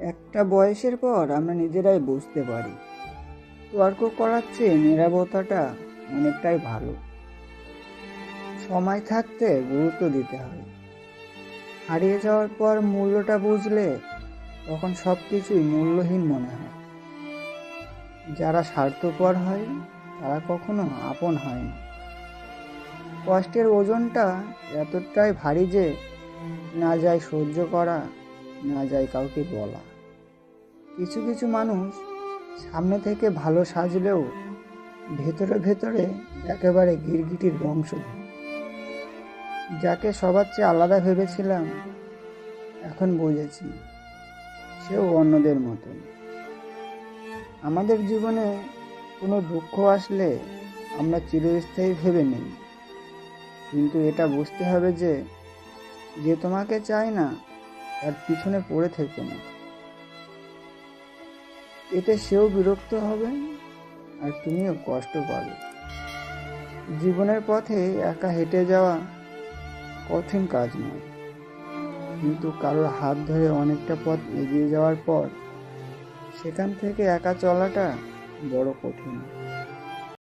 একটা বয়সের পর আমরা নিজেরাই বুঝতে পারি। তর্ক করার চেয়ে নিরাপত্তাটা অনেকটাই ভালো। সময় থাকতে গুরুত্ব দিতে হয়। হারিয়ে যাওয়ার পর মূল্যটা বুঝলে তখন সব কিছুই মূল্যহীন মনে হয়। যারা স্বার্থপর হয়, তারা কখনো আপন হয় না। কষ্টের ওজনটা এতটাই ভারী যে, না যায় সহ্য করা, না যায় কাউকে বলা। কিছু কিছু মানুষ সামনে থেকে ভালো সাজলেও ভেতরে ভেতরে একেবারে গিরগিটির বংশ। যাকে সবার চেয়ে আলাদা ভেবেছিলাম, এখন বুঝেছি, সেও অন্যদের মতন। আমাদের জীবনে কোনো দুঃখ আসলে আমরা চিরস্থায়ী ভেবে নেই। কিন্তু এটা বুঝতে হবে যে যে তোমাকে চায় না, তার পিছনে পড়ে থেকো না। এতে সেও বিরক্ত হবে আর তুমিও কষ্ট পাবে। জীবনের পথে একা হেঁটে যাওয়া কঠিন কাজ নয়। কিন্তু কারোর হাত ধরে অনেকটা পথ এগিয়ে যাওয়ার পর সেখান থেকে একা চলাটা বড় কঠিন।